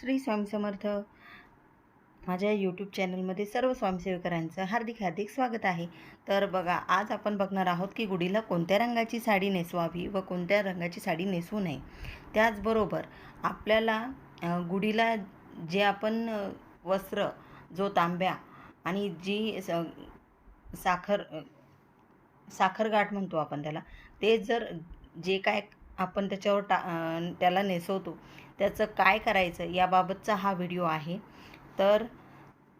श्री स्वयंसमर्थ माझ्या यूट्यूब चॅनलमध्ये सर्व स्वयंसेवकरांचं हार्दिक हार्दिक स्वागत आहे. तर बघा आज आपण बघणार आहोत की गुढीला कोणत्या रंगाची साडी नेसवावी व कोणत्या रंगाची साडी नेसवू नये. त्याचबरोबर आपल्याला गुढीला जे आपण वस्त्र जो तांब्या आणि जी स साखर अ, साखरगाठ म्हणतो आपण त्याला ते जर जे काय आपण त्याच्यावर टा त्याला नेसवतो. त्याचं काय करायचं याबाबतचा हा व्हिडिओ आहे. तर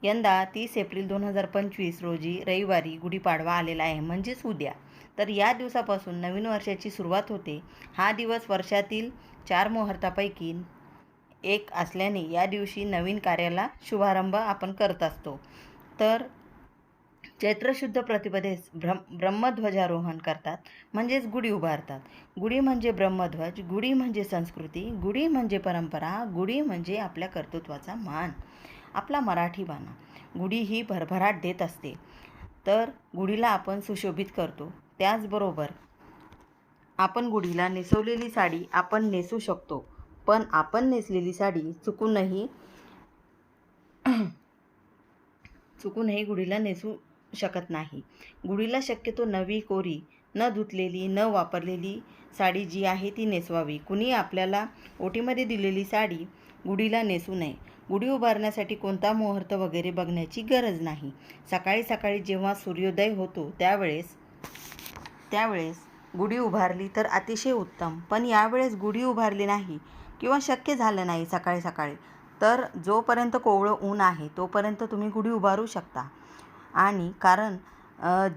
यंदा तीस एप्रिल दोन हजार पंचवीस रोजी रविवारी गुढीपाडवा आलेला आहे. म्हणजेच उद्या. तर या दिवसापासून नवीन वर्षाची सुरुवात होते. हा दिवस वर्षातील चार मुहूर्तापैकी एक असल्याने या दिवशी नवीन कार्याला शुभारंभ आपण करत असतो. तर चैत्रशुद्ध प्रतिपदेस ब्रह्म ब्रह्मध्वजारोहण करतात म्हणजेच गुढी उभारतात. गुढी म्हणजे ब्रह्मध्वज गुढी म्हणजे संस्कृती गुढी म्हणजे परंपरा गुढी म्हणजे आपल्या कर्तृत्वाचा मान आपला मराठी बाणा. गुढी ही भरभराट देत असते. तर गुढीला आपण सुशोभित करतो. त्याचबरोबर आपण गुढीला नेसवलेली साडी आपण नेसू शकतो. पण आपण नेसलेली साडी चुकूनही चुकूनही गुढीला नेसू शकत नाही. गुढीला शक्यतो नवी कोरी न धुतलेली न वापरलेली साडी जी आहे ती नेसवावी. कुणी आपल्याला ओटीमध्ये दिलेली साडी गुढीला नेसू नये. गुढी उभारण्यासाठी कोणता मुहूर्त वगैरे बघण्याची गरज नाही. सकाळी सकाळी जेव्हा सूर्योदय होतो त्यावेळेस त्यावेळेस गुढी उभारली तर अतिशय उत्तम. पण यावेळेस गुढी उभारली नाही किंवा शक्य झालं नाही सकाळी सकाळी तर जोपर्यंत कोवळं ऊन आहे तोपर्यंत तुम्ही गुढी उभारू शकता. आणि कारण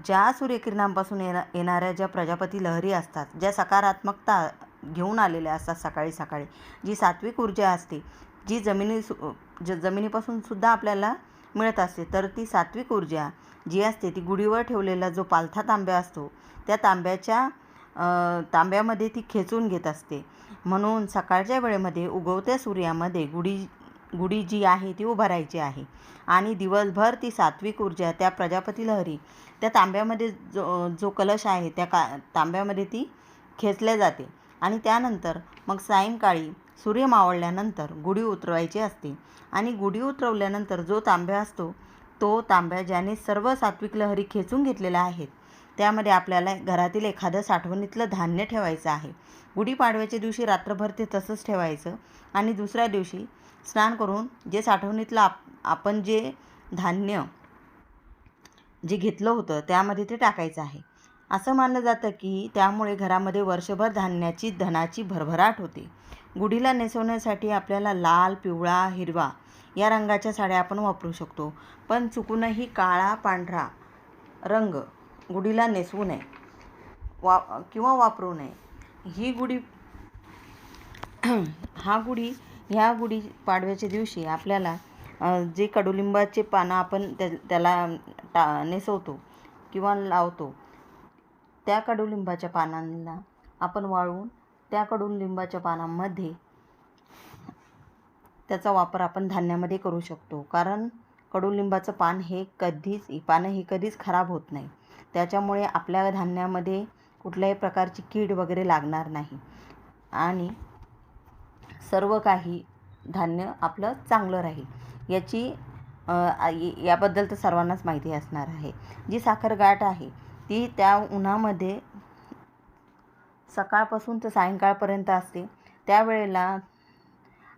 ज्या सूर्यकिरणांपासून येणा येणाऱ्या ज्या प्रजापती लहरी असतात ज्या सकारात्मकता घेऊन आलेल्या असतात सकाळी सकाळी जी सात्विक ऊर्जा असते जी जमिनी सु ज जमिनीपासून सुद्धा आपल्याला मिळत असते तर ती सात्विक ऊर्जा जी असते ती गुढीवर ठेवलेला जो पालथा तांब्या असतो त्या तांब्याच्या तांब्यामध्ये ती खेचून घेत असते. म्हणून सकाळच्या वेळेमध्ये उगवत्या सूर्यामध्ये गुढी गुढी जी आहे ती उभारायची आहे. आणि दिवसभर ती सात्विक ऊर्जा त्या प्रजापती लहरी त्या तांब्यामध्ये जो जो कलश आहे त्या का तांब्यामध्ये ती खेचल्या जाते. आणि त्यानंतर मग सायंकाळी सूर्य मावळल्यानंतर गुढी उतरवायची असते. आणि गुढी उतरवल्यानंतर जो तांब्या असतो तो तांब्या ज्याने सर्व सात्विक लहरी खेचून घेतलेल्या आहेत त्यामध्ये आपल्याला घरातील एखादं साठवणीतलं धान्य ठेवायचं आहे. गुढीपाडव्याच्या दिवशी रात्रभर ते तसंच ठेवायचं आणि दुसऱ्या दिवशी स्नान करून जे साठवणीतलं आप आपण जे धान्य जे घेतलं होतं त्यामध्ये ते टाकायचं आहे. असं मानलं जातं की त्यामुळे घरामध्ये वर्षभर धान्याची धनाची भरभराट होते. गुढीला नेसवण्यासाठी आपल्याला लाल पिवळा हिरवा या रंगाच्या साड्या आपण वापरू शकतो. पण चुकूनही काळा पांढरा रंग गुढीला नेसवू नये वा किंवा वापरू नये. ही गुढी हा गुढी ह्या गुढी पाडव्याच्या दिवशी आपल्याला जे कडुलिंबाचे पानं आपण त्या त्याला टा नेसवतो किंवा लावतो त्या कडुलिंबाच्या पानांना आपण वाळवून त्या कडुलिंबाच्या पानांमध्ये त्याचा वापर आपण धान्यामध्ये करू शकतो. कारण कडुलिंबाचं पान हे कधीच पानं हे कधीच खराब होत नाही. त्याच्यामुळे आपल्या धान्यामध्ये कुठल्याही प्रकारची कीड वगैरे लागणार नाही. आणि सर्व काही धान्य आपलं चांगलं राहील. याची याबद्दल तर सर्वांनाच माहिती असणार आहे. जी साखर गाठ आहे ती त्या उन्हामध्ये सकाळपासून तर सायंकाळपर्यंत असते. त्यावेळेला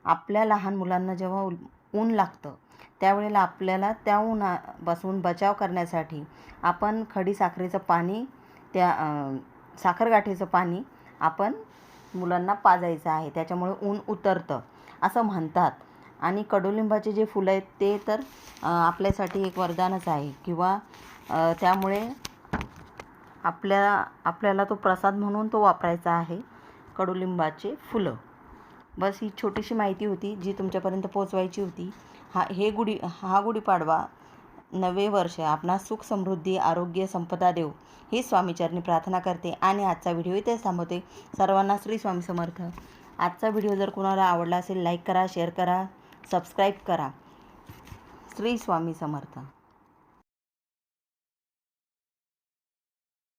आपल्या लहान मुलांना जेव्हा ऊन लागतं त्यावेळेला आपल्याला त्या उन्हापासून बचाव करण्यासाठी आपण खडी साखरेचं पाणी त्या साखर साखरगाठीचं पाणी आपण मुलांना पाजायचं आहे. त्याच्यामुळे ऊन उतरतं असं म्हणतात. आणि कडुलिंबाचे जे फुलं आहेत ते तर आपल्यासाठी एक वरदानच आहे. किंवा त्यामुळे आपल्या आपल्याला तो प्रसाद म्हणून तो वापरायचा आहे कडुलिंबाचे फुलं. बस ही छोटीशी माहिती होती जी तुमच्यापर्यंत पोचवायची होती. हा हे गुढी हा गुढीपाडवा नवे वर्ष आपणास सुख समृद्धी आरोग्य संपदा देव ही स्वामीचरणी प्रार्थना करते आणि आजचा व्हिडिओ इथे थांबवते. सर्वांना श्री स्वामी समर्थ. आजचा व्हिडिओ जर कोणाला आवडला असेल लाईक करा शेअर करा सबस्क्राईब करा. श्री स्वामी समर्थ.